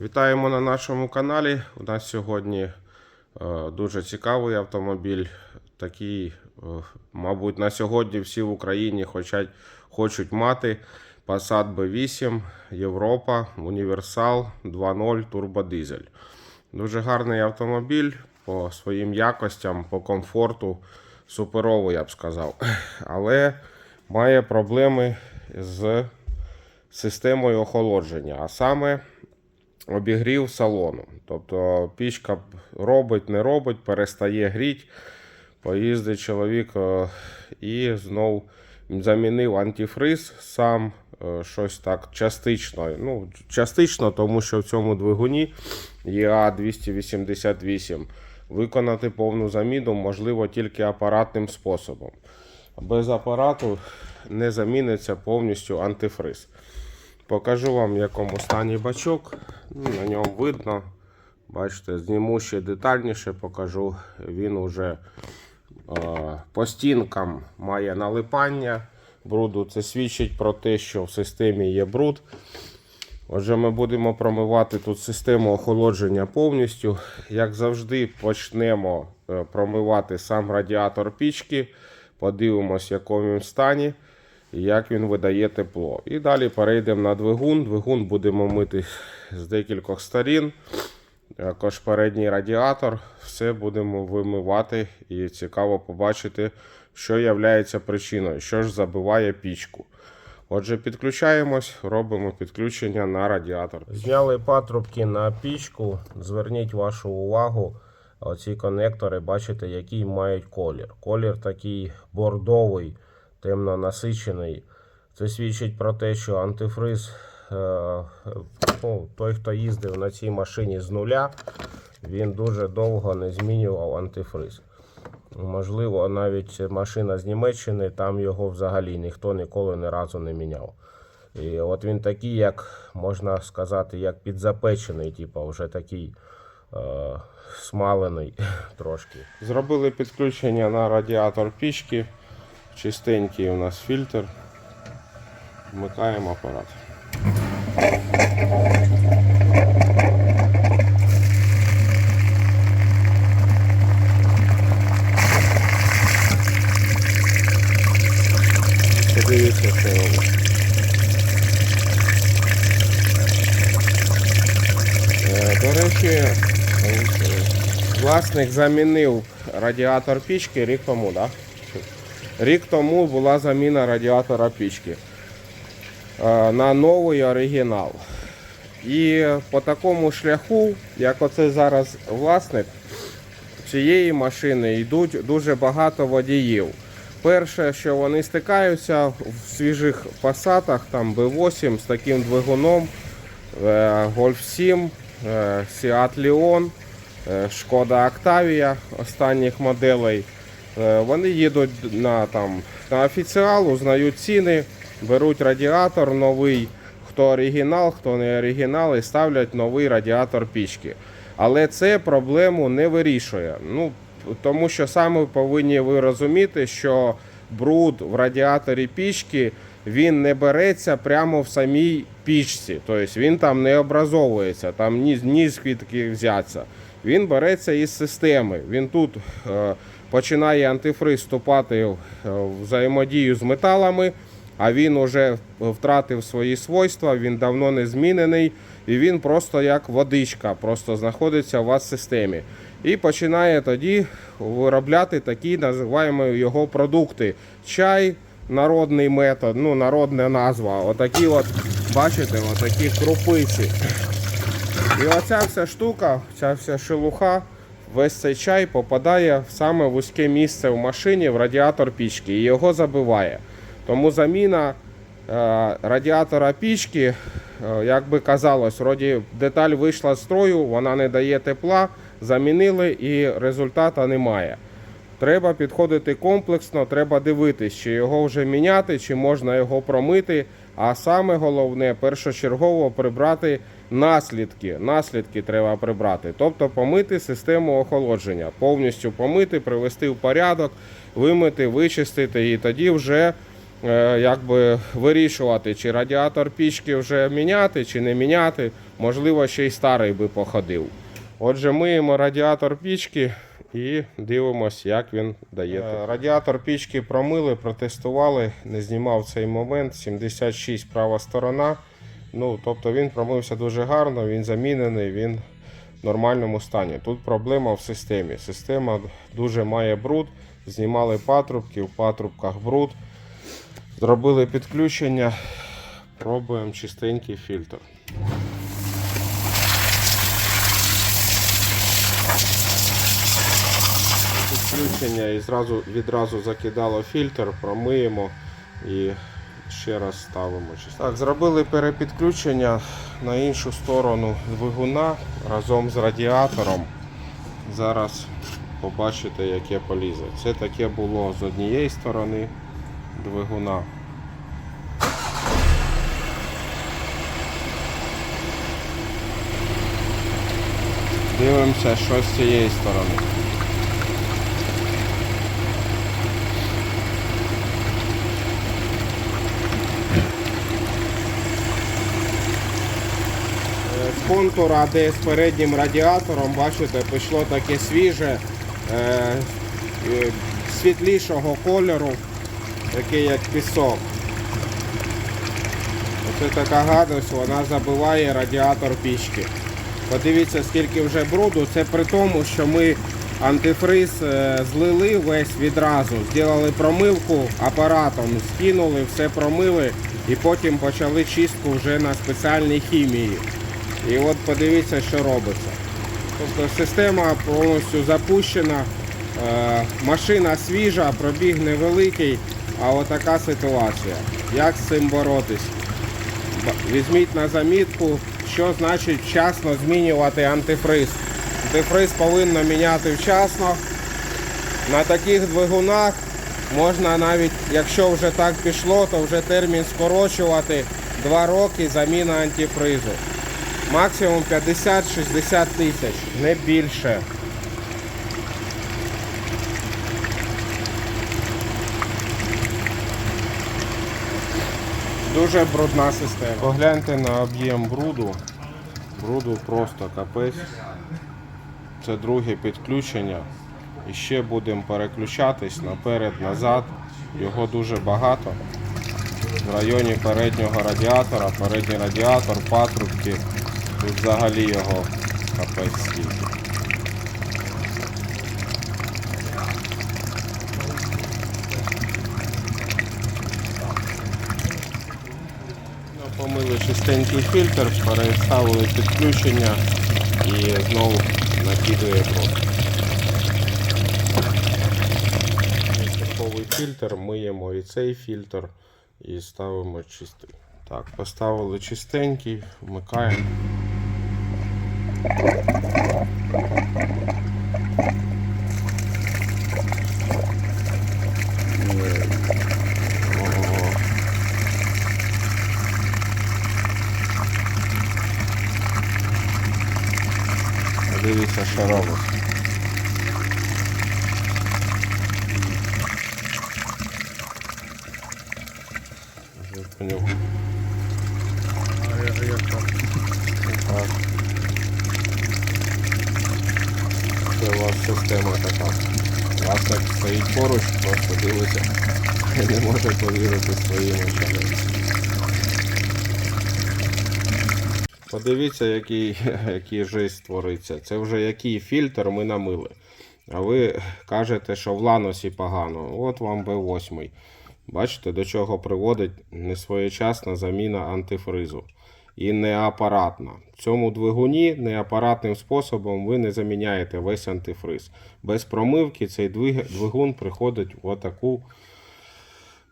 Вітаємо на нашому каналі. У нас сьогодні е, дуже цікавий автомобіль. Такий, е, мабуть, на сьогодні всі в Україні хочуть, хочуть мати Passat B8, Європа, Універсал 2.0 турбодизель. Дуже гарний автомобіль по своїм якостям, по комфорту. Суперовий, я б сказав. Але має проблеми з системою охолодження, а саме обігрів салону. Тобто пічка робить, не робить, перестає гріти. Поїздить чоловік е, і знов замінив антифриз сам е, щось так частично. Ну, частично, тому що в цьому двигуні ЄА-288 виконати повну заміну можливо тільки апаратним способом. Без апарату не заміниться повністю антифриз. Покажу вам, в якому стані бачок. Ну, На ньому видно. Бачите, зніму ще детальніше покажу. Він уже е, по стінкам має налипання бруду. Це свідчить про те, що в системі є бруд. Отже, ми будемо промивати тут систему охолодження повністю. Як завжди, почнемо е, промивати сам радіатор пічки. Подивимось, в якому він стані як він видає тепло. І далі перейдемо на двигун. Двигун будемо мити з декількох сторін. Також передній радіатор. Все будемо вимивати і цікаво побачити, що є причиною, що ж забиває пічку. Отже, підключаємось, робимо підключення на радіатор. Зняли патрубки на пічку. Зверніть вашу увагу. Оці конектори, бачите, який мають колір. Колір такий бордовий, темно насичений. Це свідчить про те, що антифриз, е, ну, той, хто їздив на цій машині з нуля, він дуже довго не змінював антифриз. Можливо, навіть машина з Німеччини, там його взагалі ніхто ніколи ні разу не міняв. І от він такий, як можна сказати, як підзапечений, типу, вже такий е, смалений трошки. Зробили підключення на радіатор пічки. Чистенький у нас фільтр. Вмикаємо апарат. Подивіться, що робить. Е, До речі, власник замінив радіатор пічки рік тому, так? Да? Рік тому була заміна радіатора пічки е, на новий оригінал. І по такому шляху, як оце зараз власник цієї машини, йдуть дуже багато водіїв. Перше, що вони стикаються в свіжих пасатах, там B8 з таким двигуном, Golf 7, е, Seat Leon, Шкода Octavia останніх моделей. Е, Вони їдуть на, там, на офіціал, узнають ціни, беруть радіатор новий, хто оригінал, хто не оригінал, і ставлять новий радіатор пічки. Але це проблему не вирішує. Ну, тому що саме повинні ви розуміти, що бруд в радіаторі пічки він не береться прямо в самій пічці. Тобто він там не образовується, там ні, звідки взяться. Він береться із системи. Він тут е, починає антифриз вступати в е, взаємодію з металами, а він вже втратив свої свойства, він давно не змінений, і він просто як водичка, просто знаходиться у вас в системі. І починає тоді виробляти такі називаємо його продукти. Чай, народний метод, ну народна назва. Отакі от, бачите, отакі крупиці. І оця вся штука, ця вся шелуха, весь цей чай попадає в саме вузьке місце в машині, в радіатор пічки, і його забиває. Тому заміна е, радіатора пічки, е, як би казалось, вроді деталь вийшла з строю, вона не дає тепла, замінили і результату немає. Треба підходити комплексно, треба дивитись, чи його вже міняти, чи можна його промити. А саме головне, першочергово прибрати наслідки. Наслідки треба прибрати. Тобто помити систему охолодження, повністю помити, привести в порядок, вимити, вичистити і тоді вже е, якби вирішувати, чи радіатор пічки вже міняти, чи не міняти. Можливо, ще й старий би походив. Отже, миємо радіатор пічки і дивимося, як він дає. Е, Радіатор пічки промили, протестували, не знімав цей момент. 76 права сторона. Ну, тобто він промився дуже гарно, він замінений, він в нормальному стані. Тут проблема в системі. Система дуже має бруд. Знімали патрубки, в патрубках бруд. Зробили підключення. Пробуємо чистенький фільтр. Підключення і зразу, відразу закидало фільтр, промиємо і ще раз ставимо. Так, зробили перепідключення на іншу сторону двигуна разом з радіатором. Зараз побачите, яке полізе. Це таке було з однієї сторони двигуна. Дивимося, що з цієї сторони. Е, З контура, де з переднім радіатором, бачите, пішло таке свіже, е, е, світлішого кольору, таке як пісок. Оце така гадость, вона забиває радіатор пічки. Подивіться, скільки вже бруду. Це при тому, що ми антифриз е, злили весь відразу, зробили промивку апаратом, скинули, все промили і потім почали чистку вже на спеціальній хімії. І от подивіться, що робиться. Тобто система повністю запущена, е, машина свіжа, пробіг невеликий, а отака ситуація. Як з цим боротись? Візьміть на замітку, що значить вчасно змінювати антифриз. Антифриз повинно міняти вчасно. На таких двигунах можна навіть, якщо вже так пішло, то вже термін скорочувати 2 роки заміна антифризу. Максимум 50-60 тисяч, не більше. Дуже брудна система. Погляньте на об'єм бруду. Бруду просто капець. Це друге підключення. І ще будемо переключатись наперед, назад. Його дуже багато. В районі переднього радіатора, передній радіатор, патрубки. Взагалі його капець Помили чистенький фільтр, переставили підключення і знову накидує бруд. Такий фільтр, миємо і цей фільтр і ставимо чистий. Так, поставили чистенький, вмикаємо. О. Дивіться, що робить. Вже поняв. Так. Це у вас система така. У вас так стоїть поруч, просто дивиться і не може повірити своїм очам. Подивіться, який, який жесть твориться. Це вже який фільтр ми намили. А ви кажете, що в ланосі погано. От вам B8. Бачите, до чого приводить несвоєчасна заміна антифризу. І не апаратна. В цьому двигуні неапаратним способом ви не заміняєте весь антифриз. Без промивки цей двигун приходить в отаку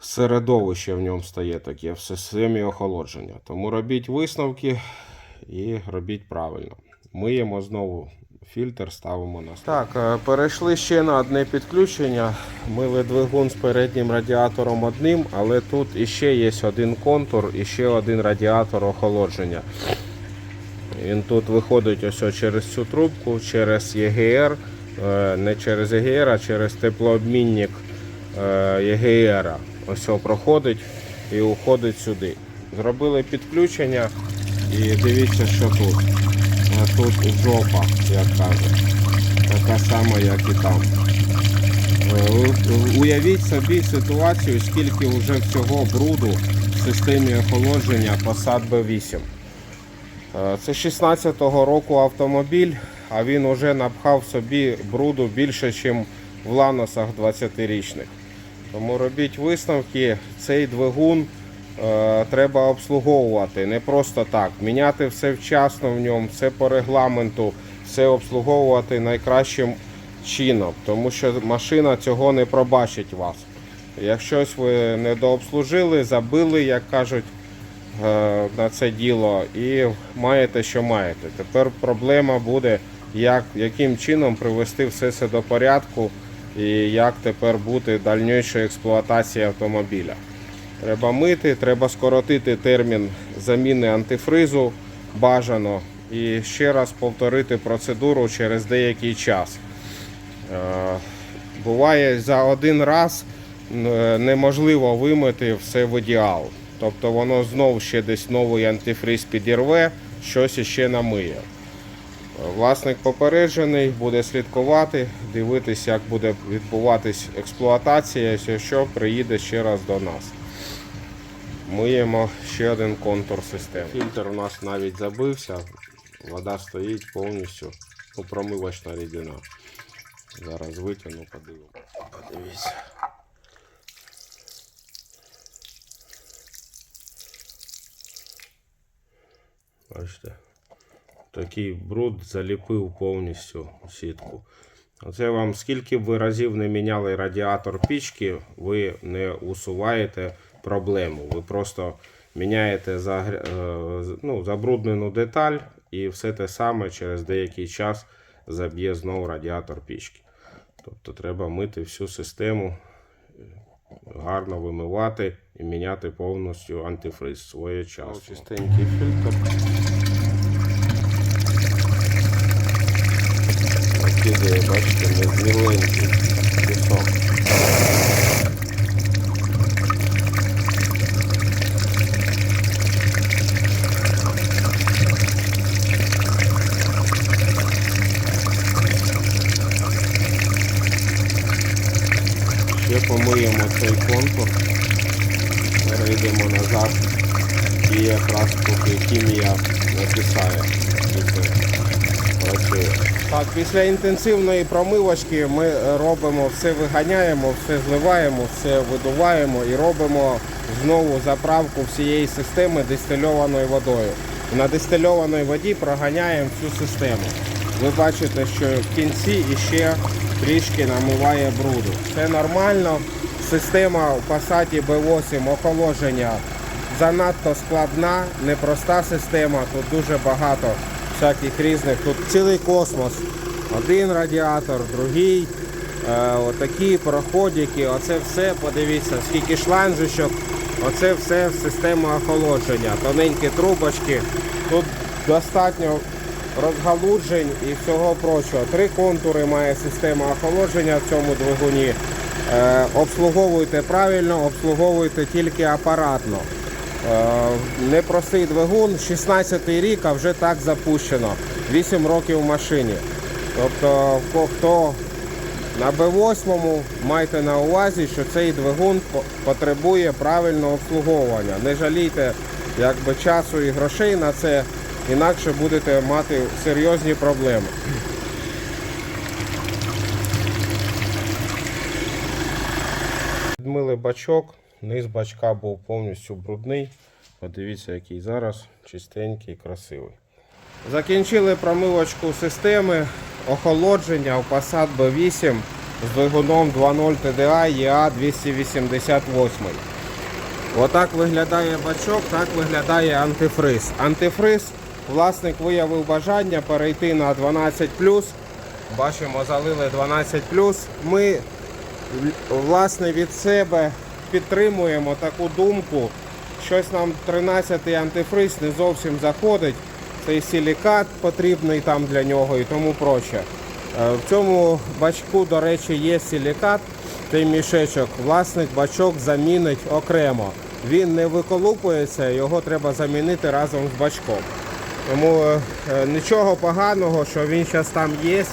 середовище в ньому стає таке в системі охолодження. Тому робіть висновки і робіть правильно. Миємо знову фільтр, ставимо на Так, е, перейшли ще на одне підключення. Мили двигун з переднім радіатором одним, але тут іще є один контур і ще один радіатор охолодження. Він тут виходить ось через цю трубку, через ЄГР, е, не через ЄГР, а через теплообмінник е, ЄГР. Ось проходить і уходить сюди. Зробили підключення і дивіться, що тут. Тут жопа, як кажуть. Така сама, як і там. Е, Уявіть собі ситуацію, скільки вже всього бруду в системі охолодження Passat B8. Е, Це 16-го року автомобіль, а він вже напхав собі бруду більше, ніж в ланосах 20-річних. Тому робіть висновки, цей двигун е, треба обслуговувати не просто так. Міняти все вчасно в ньому, все по регламенту, все обслуговувати найкращим чином, тому що машина цього не пробачить вас. Якщо ви не дообслужили, забили, як кажуть, е, на це діло і маєте, що маєте. Тепер проблема буде, як, яким чином привести все це до порядку і як тепер бути дальнішою експлуатації автомобіля. Треба мити, треба скоротити термін заміни антифризу бажано і ще раз повторити процедуру через деякий час. Е, Буває за один раз е, неможливо вимити все в ідеал. Тобто воно знов ще десь новий антифриз підірве, щось іще намиє. Власник попереджений, буде слідкувати, дивитися, як буде відбуватись експлуатація, якщо приїде ще раз до нас. Миємо ще один контур системи. Фільтр у нас навіть забився, вода стоїть повністю, ну, промивочна рідина. Зараз витягну, подивимось. Подивіться. Бачите, такий бруд заліпив повністю сітку. Оце вам скільки б ви разів не міняли радіатор пічки, ви не усуваєте проблему. Ви просто міняєте загр- е, ну, забруднену деталь і все те саме через деякий час заб'є знову радіатор пічки. Тобто треба мити всю систему, гарно вимивати і міняти повністю антифриз своєчасно. Чистенький фільтр. Бачите, міленький кусок. Ще помиємо цей контур, перейдемо назад і якраз поки хімія накисає. і це працює. Так, після інтенсивної промивочки ми робимо все виганяємо, все зливаємо, все видуваємо і робимо знову заправку всієї системи дистильованою водою. На дистильованій воді проганяємо всю систему. Ви бачите, що в кінці іще трішки намиває бруду. Це нормально. Система в Passat B8 охолодження занадто складна, непроста система. Тут дуже багато всяких різних. Тут цілий космос. Один радіатор, другий. Е, отакі проходики. Оце все, подивіться, скільки шланжечок. Оце все система охолодження. Тоненькі трубочки. Тут достатньо розгалуджень і всього прочого. Три контури має система охолодження в цьому двигуні. Е, обслуговуйте правильно, обслуговуйте тільки апаратно. Е, Непростий двигун, 16-й рік, а вже так запущено. 8 років в машині. Тобто, хто на Б8 майте на увазі, що цей двигун потребує правильного обслуговування. Не жалійте якби, часу і грошей на це, інакше будете мати серйозні проблеми. Відмили бачок, низ бачка був повністю брудний. Подивіться, який зараз чистенький, красивий. Закінчили промивочку системи охолодження у Passat B8 з двигуном 2.0 TDI EA 288. Отак виглядає бачок, так виглядає антифриз. Антифриз власник виявив бажання перейти на 12. Бачимо, залили 12. Ми власне від себе підтримуємо таку думку. Щось нам 13-й антифриз не зовсім заходить. Цей силікат потрібний там для нього і тому проще. Е, В цьому бачку, до речі, є силікат. той мішечок, власник бачок замінить окремо. Він не виколупується, його треба замінити разом з бачком. Тому е, е, нічого поганого, що він зараз там є,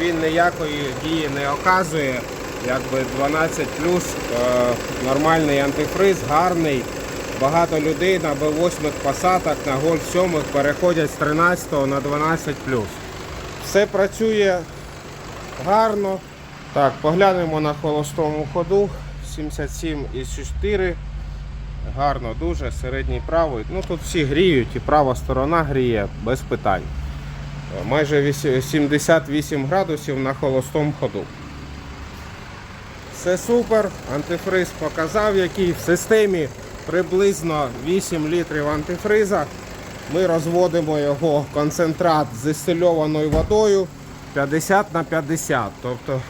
він ніякої дії не оказує. Якби 12 плюс нормальний антифриз, гарний. Багато людей на Б8 посадок, на Гольф 7 переходять з 13 на 12 плюс. Все працює гарно. Так, поглянемо на холостому ходу. 77 із 4. Гарно дуже, середній правий. Ну тут всі гріють і права сторона гріє без питань. Е, Майже 78 градусів на холостому ходу. Все супер, антифриз показав, який в системі приблизно 8 літрів антифриза. Ми розводимо його концентрат з дистильованою водою 50 на 50. Тобто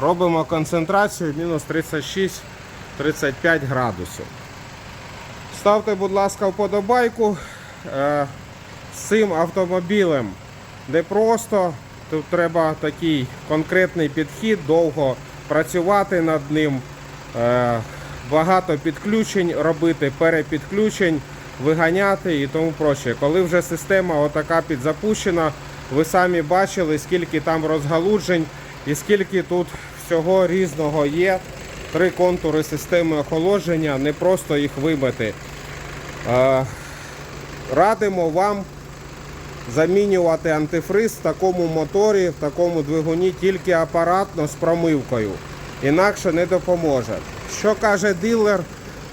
робимо концентрацію мінус 36-35 градусів. Ставте, будь ласка, вподобайку. Е, З цим автомобілем не просто. Тут треба такий конкретний підхід, довго працювати над ним, е, багато підключень робити, перепідключень, виганяти і тому проще. Коли вже система отака підзапущена, ви самі бачили, скільки там розгалуджень і скільки тут всього різного є. Три контури системи охолодження, не просто їх вибити. Е, Радимо вам замінювати антифриз в такому моторі, в такому двигуні тільки апаратно з промивкою. Інакше не допоможе. Що каже дилер?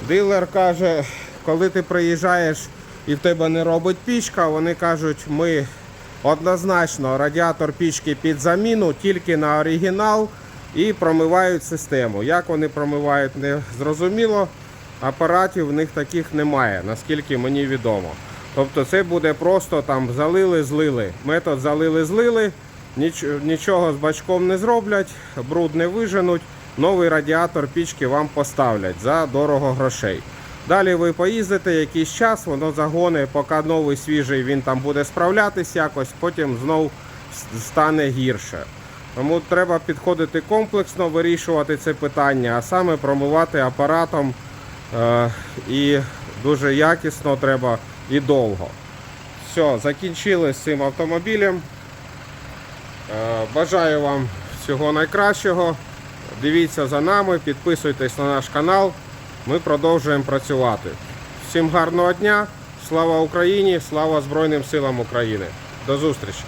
Дилер каже, коли ти приїжджаєш і в тебе не робить пічка, вони кажуть, ми однозначно радіатор пічки під заміну, тільки на оригінал і промивають систему. Як вони промивають, не зрозуміло. Апаратів в них таких немає, наскільки мені відомо. Тобто це буде просто там залили, злили. Метод залили, злили, ніч, нічого з бачком не зроблять, бруд не виженуть, новий радіатор пічки вам поставлять за дорого грошей. Далі ви поїздите якийсь час, воно загоне, поки новий свіжий він там буде справлятись якось, потім знов стане гірше. Тому треба підходити комплексно, вирішувати це питання, а саме промивати апаратом е, і дуже якісно треба і довго. Все, закінчили з цим автомобілем. Е, Бажаю вам всього найкращого. Дивіться за нами, підписуйтесь на наш канал. Ми продовжуємо працювати. Всім гарного дня! Слава Україні! Слава Збройним силам України! До зустрічі!